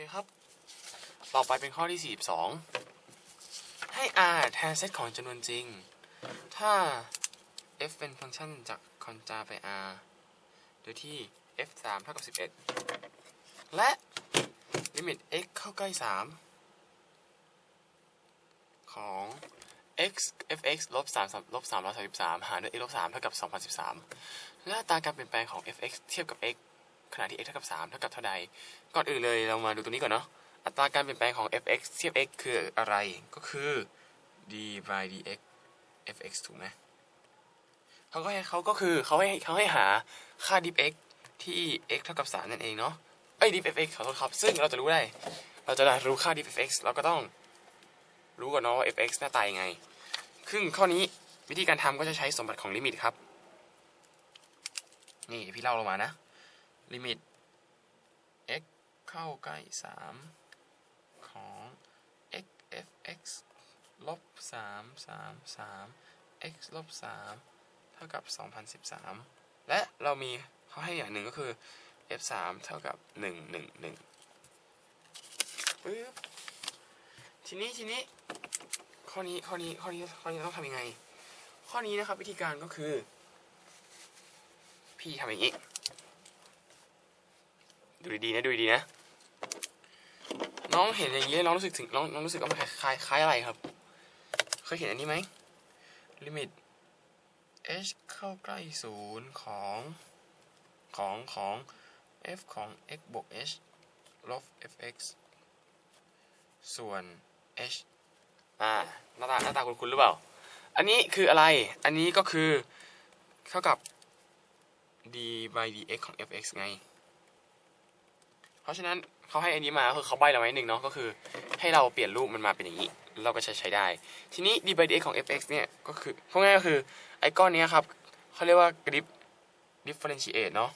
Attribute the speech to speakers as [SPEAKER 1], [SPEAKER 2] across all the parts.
[SPEAKER 1] เคครับ ต่อไปเป็นข้อที่ 42 ให้ r แทนเซตของจำนวนจริง ถ้า f เป็นฟังก์ชันจากคอนจาไป r โดยที่ f 3เท่ากับ 11 และ ลิมิต x เข้าใกล้ 3 ของ x fx ลบ3ลบ333 หารด้วย x ลบ3เท่ากับ 2013 และอัตราการเปลี่ยนแปลงของ fx เทียบกับ x ขณะที่ x เท่ากับ3เท่ากับเท่าใด ก่อนอื่นเลยเรามาดูตัวนี้ก่อนเนาะ อัตราการเปลี่ยนแปลงของ fx เทียบ x คืออะไร ก็คือ d by dx fx ถูกไหมเขาก็ให้เขาก็คือเขาให้เขาให้หาค่า d x ที่ x เท่ากับ3นั่นเองเนาะ เอ้ย d f(x) ขอโทษครับ ซึ่งเราจะรู้ได้ เราจะได้รู้ค่า dif fx เราก็ต้องรู้ก่อนเนาะว่า fx หน้าตายังไงซึ่งข้อนี้วิธีการทำก็จะใช้สมบัติของลิมิตครับ นี่พี่เล่าลงมานะ ลิมิต x เข้าใกล้ 3 ของ x f x ลบ 3 3 3 x ลบ 3 เท่ากับ 2013 และเรามีเขาให้อย่างหนึ่งก็คือ f 3เท่ากับ 1 1 1ปึ๊บทีนี้ทีนี้ข้อนี้ข้อนี้ข้อนี้ข้อนี้ต้องทำยังไง ข้อนี้นะครับวิธีการก็คือ พี่ทำอย่างนี้ ดูดีๆนะดูดีๆนะน้องเห็นอย่างนี้แล้วน้องรู้สึกถึงน้องน้องรู้สึกว่ามันคล้ายคล้ายอะไรครับ เคยเห็นอันนี้ไหมลิมิต h เข้าใกล้ศูนย์ของของของ f ของ x บวก h ลบ fx ส่วน h อ่าหน้าตาหน้าตาคุณคุณหรือเปล่า อันนี้คืออะไร อันนี้ก็คือเท่ากับ d by dx ของ fx ไง ราะฉะนั้นเขาให้อันนี้มาคือเขาใบเราไว้หนึ่งเนาะก็คือให้เราเปลี่ยนรูปมันมาเป็นอย่างนี้ เราก็ใช้ใช้ได้ ทีนี้ d by dx ของ fx เนี่ยก็คือพูดง่ายก็คือไอ้ก้อนนี้ครับเขาเรียกว่ากริป differentiate เนาะ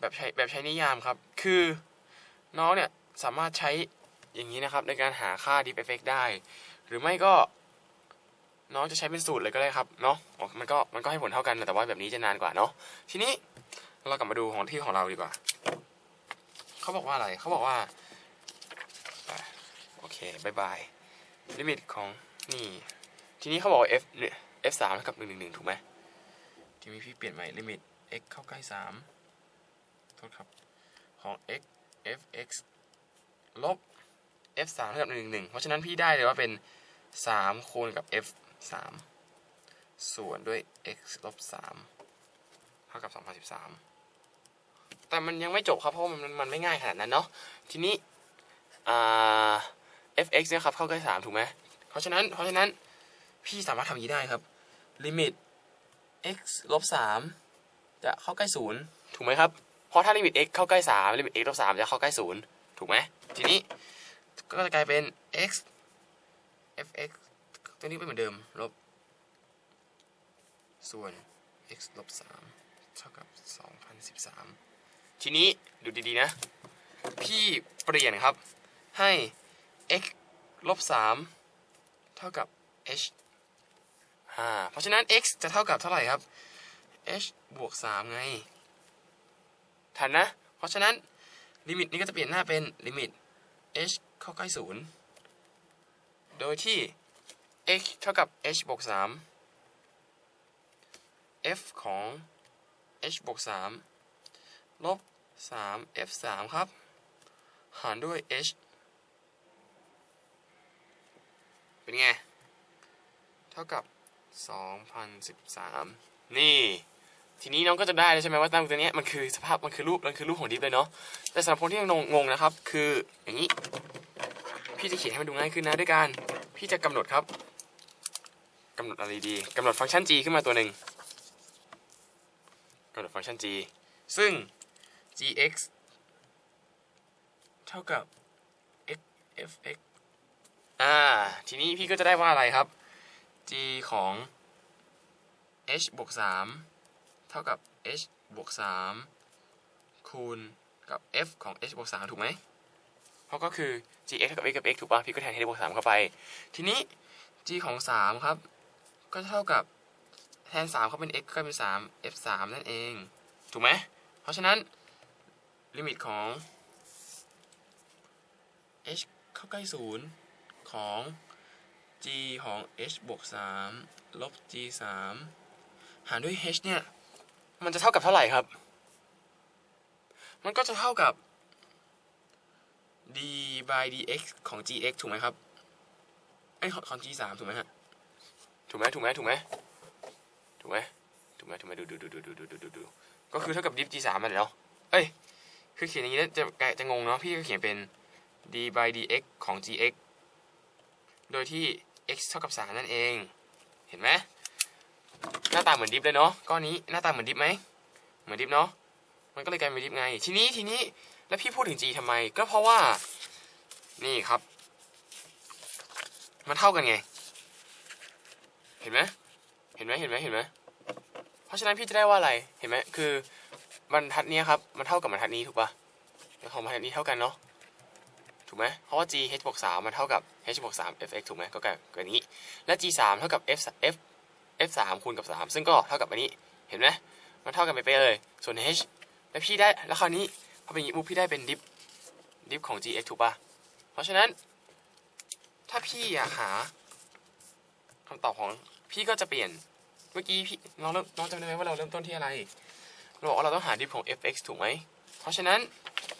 [SPEAKER 1] แบบใช้แบบใช้นิยามครับ คือน้องเนี่ยสามารถใช้อย่างนี้นะครับในการหาค่า dif fx ได้ หรือไม่ก็ น้องจะใช้เป็นสูตรเลยก็ได้ครับเนาะอ๋อมันก็มันก็ให้ผลเท่ากันแต่ว่าแบบนี้จะนานกว่าเนาะทีนี้เรากลับมาดูของที่ของเราดีกว่าเขาบอกว่าอะไรเขาบอกว่าโอเคบายบายลิมิตของนี่ ทีนี้เขาบอก f เนี่ย f สามเท่ากับหนึ่งหนึ่งหนึ่งถูกไหมทีนี้พี่เปลี่ยนใหม่ลิมิต x เข้าใกล้สามโทษครับของ x f x ลบ f สามเท่ากับหนึ่งหนึ่งเพราะฉะนั้นพี่ได้เลยว่าเป็น3คูณกับ f 3 ส่วนด้วย x ลบ3เท่ากับ 2013 แต่มันยังไม่จบครับ เพราะมันมันไม่ง่ายขนาดนั้นเนาะทีนี้ fx เนี่ยครับเข้าใกล้3ถูกไหมเพราะฉะนั้นเพราะฉะนั้นพี่สามารถทำอย่างนี้ได้ครับลิมิต x ลบ3จะเข้าใกล้ 0 ถูกไหมครับ เพราะถ้าลิมิต x เข้าใกล้3ลิมิต x ลบ3จะเข้าใกล้ 0 ถูกไหมทีนี้ก็จะกลายเป็น x fx ตัวนี้เป็นเหมือนเดิม ลบ ส่วน x ลบ3เท่ากับ 2013 ทีนี้ ดูดีๆนะ พี่เปลี่ยนครับ ให้ x ลบ3เท่ากับ h อ่าเพราะฉะนั้น x จะเท่ากับเท่าไหร่ครับ h บวก 3 ไง ทันนะ เพราะฉะนั้น ลิมิตนี้ก็จะเปลี่ยนหน้าเป็นลิมิต h เข้าใกล้ศูนย์โดยที่ x เท่ากับ h บวก3 f ของ h บวก3ลบ 3 f 3ครับ หารด้วย h เป็นไง เท่ากับ 2013 นี่ ทีนี้น้องก็จะได้เลยใช่ไหมว่าตั้งตัวนี้มันคือสภาพมันคือรูปมันคือรูปของดิฟเลยเนาะ แต่สำหรับคนที่ยังงงนะครับ คืออย่างนี้ พี่จะเขียนให้มันดูง่ายขึ้นนะด้วยการพี่จะกำหนดครับ กำหนดอะไรดีกำหนดฟังก์ชัน g ขึ้นมาตัวหนึ่งกำหนดฟังก์ชัน g ซึ่ง gx เท่ากับ x fx อ่า ทีนี้พี่ก็จะได้ว่าอะไรครับ g ของ h บวก3เท่ากับ h บวก3คูณกับ f ของ h บวก3ถูกไหม เพราะก็คือ gx เท่ากับ x กับ x ถูกป่ะ พี่ก็แทนให้ได้บวก3เข้าไป ทีนี้ g ของ 3 ครับ ก็เท่ากับแทน 3 เขาเป็น x ก็เป็น 3 f 3นั่นเอง ถูกไหม เพราะฉะนั้น ลิมิตของ h เข้าใกล้ศูนย์ของ g ของ h บวก 3 ลบ g 3 หารด้วย h เนี่ย มันจะเท่ากับเท่าไหร่ครับ มันก็จะเท่ากับ d by dx ของ gx ถูกไหมครับ ไอ้ยของของ g 3ถูกไหมฮะ ถูกไหมถูกไหมถูกไหมถูกไหมถูกไหมถูกไหมดูดูดูดูดูดูดูดูดูก็คือเท่ากับ div g 3มันเนาะเอ้ย คือเขียนอย่างนี้แล้วจะจะงงเนาะ พี่ก็เขียนเป็น d by dx ของ gx โดยที่ x เท่ากับ 3 นั่นเอง เห็นไหมหน้าตาเหมือนดิฟเลยเนาะ ก้อนนี้หน้าตาเหมือนดิฟไหม เหมือนดิฟเนาะ มันก็เลยกลายเป็นดิฟไง ทีนี้ทีนี้ แล้วพี่พูดถึง g ทำไม ก็เพราะว่า นี่ครับ มันเท่ากันไง ห็นไหมเห็นไหมเห็นไหมเห็นไหมเพราะฉะนั้นพี่จะได้ว่าอะไรเห็นไหมคือบรรทัดนี้ครับมันเท่ากับบรรทัดนี้ถูกปะแล้วของบรรทัดนี้เท่ากันเนาะถูกไหมเพราะว่า g h บวก3มันเท่ากับ h บวก3 f x ถูกไหมก็กลายเป็นอันนี้ และ g 3เท่ากับ f f f 3คูณกับ3ซึ่งก็เท่ากับอันนี้เห็นไหมมันเท่ากันไปเป๊ะเลย ส่วน h แล้วพี่ได้แล้วคราวนี้พอเป็นอย่างนี้ปุ๊บพี่ได้เป็นดิฟดิฟของ gx ถูกปะเพราะฉะนั้น ถ้าพี่อยากหาคำตอบของ พี่ก็จะเปลี่ยนเมื่อกี้พี่น้องเริ่มน้องจำได้ไหมว่าเราเริ่มต้นที่อะไรเราบอกว่าเราต้องหาดิฟของ fx ถูกไหมเพราะฉะนั้น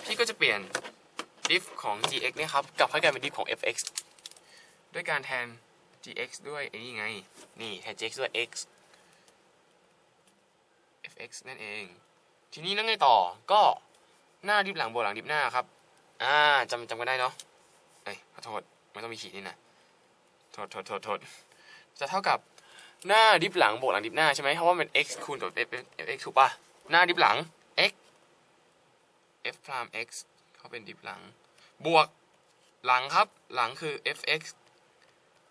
[SPEAKER 1] พี่ก็จะเปลี่ยน diff ของ gx เนี่ยครับกลับให้กลายเป็น diff ของ fx ด้วยการแทน gx ด้วยไอ้นี่ไงนี่แทน gx ด้วย x fx นั่นเอง ทีนี้แล้วไงต่อก็หน้าดิฟหลังบวกหลังดิฟหน้าครับอ่าจำจำกันได้เนาะเอ้ยขอโทษมันต้องมีขีดนี่นะโทษโทษโทษโทษจะเท่ากับ หน้าดิฟหลังบวกหลังดิฟหน้าใช่ไหมเพราะว่ามัน x คูณกับ f f x ถูกป่ะ หน้าดิฟหลัง x f พราม x เขาเป็นดิฟหลัง บวกหลังครับ หลังคือ fx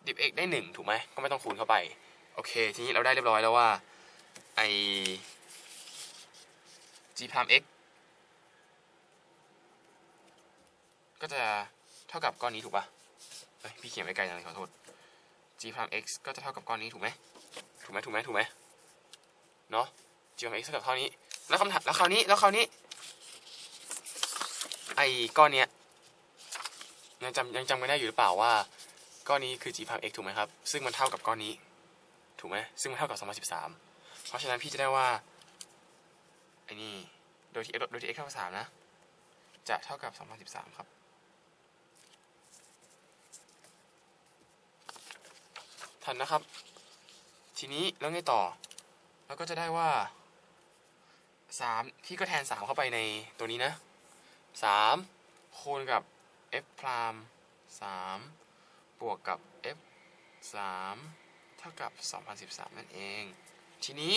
[SPEAKER 1] ดิฟ x ได้หนึ่งถูกไหม ก็ไม่ต้องคูณเข้าไป โอเค ทีนี้เราได้เรียบร้อยแล้วว่า ไอ g พราม x ก็จะเท่ากับก้อนนี้ถูกปะเฮ้ย พี่เขียนไว้ไกลจังเลยขอโทษ g พราม x ก็จะเท่ากับก้อนนี้ถูกไหม ถูกไหมถูกไหมถูกไหมเนาะ g พราม x เท่ากับเท่านี้ แล้วคำถามแล้วคราวนี้แล้วคราวนี้ ไอ้ก้อนเนี้ยยังจำยังจำกันได้อยู่หรือเปล่าว่า ก้อนนี้คือ g พรา x ถูกไหมครับ ซึ่งมันเท่ากับก้อนนี้ ถูกไหมซึ่งมันเท่ากับ2013 เพราะฉะนั้นพี่จะได้ว่าไอ้นี่โดยที่โดยที่ x เท่ากับ3นะ จะเท่ากับ2013 ครับทันนะครับ ทีนี้แล้วไงต่อ แล้วก็จะได้ว่า3พี่ก็แทน3เข้าไปในตัวนี้นะ3คูณกับ f พราม3บวกกับ f 3เท่ากับ 2013 นั่นเอง ทีนี้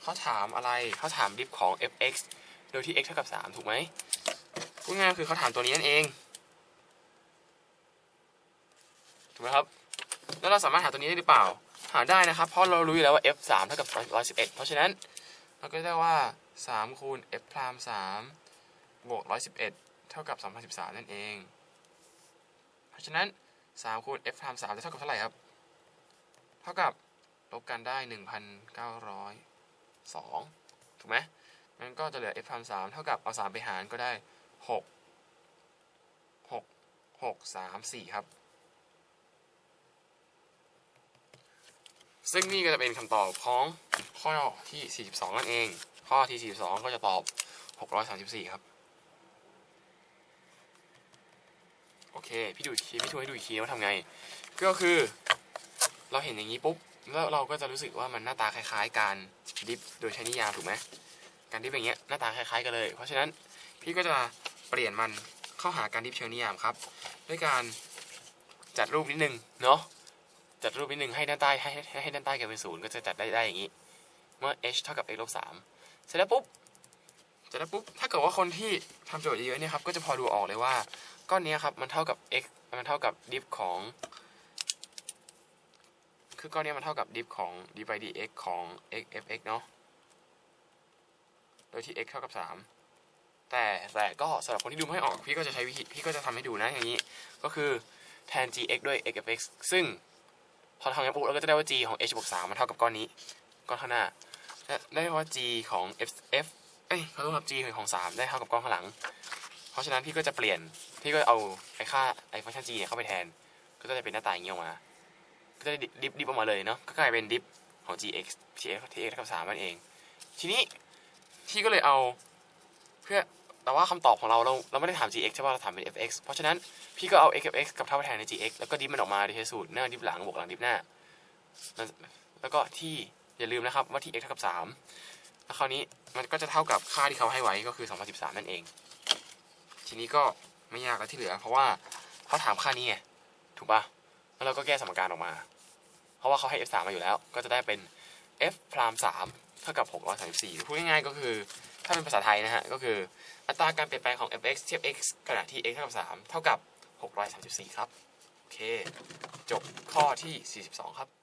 [SPEAKER 1] เขาถามอะไรเขาถามดิฟของ fx โดยที่ x เท่ากับ 3 ถูกไหมพูดง่ายคือเขาถามตัวนี้นั่นเอง ถูกไหมครับ แล้วเราสามารถหาตัวนี้ได้หรือเปล่า หาได้นะครับ เพราะเรารู้อยู่แล้วว่า f 3เท่ากับ111 เพราะฉะนั้นเราก็ได้ว่า 3 คูณ f พราม3บวก 111 เท่ากับ2013 นั่นเอง เพราะฉะนั้น 3 คูณ f พราม3จะเท่ากับเท่าไหร่ครับ เท่ากับลบกันได้ 1,902 ถูกไหมงั้นก็จะเหลือ f พราม3เท่ากับเอา 3 ไปหารก็ได้ 6 6 6 3 4 ครับ ซึ่งนี่ก็จะเป็นคำตอบของข้อที่ 42 นั่นเอง ข้อที่ 42 ก็จะตอบ 634 ครับ โอเค พี่ดูอีกทีพี่ทูให้ดูอีกทีว่าทำไง ก็คือ เราเห็นอย่างนี้ปุ๊บ แล้วเราก็จะรู้สึกว่ามันหน้าตาคล้ายๆ การดิฟโดยใช้นิยามถูกไหมการดิฟอย่างเงี้ยหน้าตาคล้ายๆกันเลย เพราะฉะนั้นพี่ก็จะเปลี่ยนมันเข้าหาการดิฟเชิงนิยามครับ ด้วยการจัดรูปนิดนึงเนาะ จัดรูปนิดนึงให้ด้านใต้ให้ให้ให้ด้านใต้กลายเป็นศูนย์ก็จะจัดได้ได้อย่างนี้ เมื่อ h เท่ากับ x ลบสามเสร็จแล้วปุ๊บเสร็จแล้วปุ๊บถ้าเกิดว่าคนที่ทำโจทย์เยอะเนี่ยครับก็จะพอดูออกเลยว่าก้อนนี้ครับมันเท่ากับ x มันเท่ากับดิฟของ คือก้อนนี้มันเท่ากับดิฟของ d by dx ของ x f x เนาะโดยที่ x เท่ากับสามแต่แต่ก็สำหรับคนที่ดูไม่ออกพี่ก็จะใช้วิธีพี่ก็จะทำให้ดูนะอย่างนี้ ก็คือแทน gx ด้วย x f x ซึ่ง พอทำอย่างนี้ปุ๊บเราก็จะได้ว่า g ของ h บวก3มันเท่ากับก้อนนี้ ก้อนข้างหน้าและได้ว่า g ของ f f เอ้ยเขอโทษครับ g ของสามได้เท่ากับก้องข้างหลัง เพราะฉะนั้นพี่ก็จะเปลี่ยน พี่ก็เอาไอ้ค่าไอ้ฟังก์ชัน g เนี่ยเข้าไปแทน ก็จะเป็นหน้าตาอย่างนี้ออกมา ก็จะได้ดิฟดิฟออกมาเลยเนาะ ก็กลายเป็นดิฟของ gx gx tx เท่ากับสามนั่นเอง ทีนี้พี่ก็เลยเอาเพื่อ แต่ว่าคำตอบของเราเราเราไม่ได้ถาม gx ใช่ป่ะเราถามเป็น fx เพราะฉะนั้นพี่ก็เอา x กับ x กับเท่าไปแทนใน gx แล้วก็ดิฟมันออกมาดยใช้สูตรหน้าดิฟหลังบวกหลังดิฟหน้า แล้วก็ที่อย่าลืมนะครับว่าที่ x เท่ากับสามแล้วคราวนี้มันก็จะเท่ากับค่าที่เขาให้ไว้ก็คือ 2013 นั่นเอง ทีนี้ก็ไม่ยากแล้วที่เหลือ เพราะว่าเขาถามค่านี้ไงถูกป่ะแล้วเราก็แก้สมการออกมา เพราะว่าเขาให้ f 3มาอยู่แล้ว ก็จะได้เป็น f พราม3เท่ากับ634พูดง่ายๆก็คือ ถ้าเป็นภาษาไทยนะฮะ ก็คืออัตราการเปลี่ยนแปลงของ fx เทียบ x ขณะที่ x เท่ากับ 3 เท่ากับ 634 ครับ โอเค จบข้อที่ 42 ครับ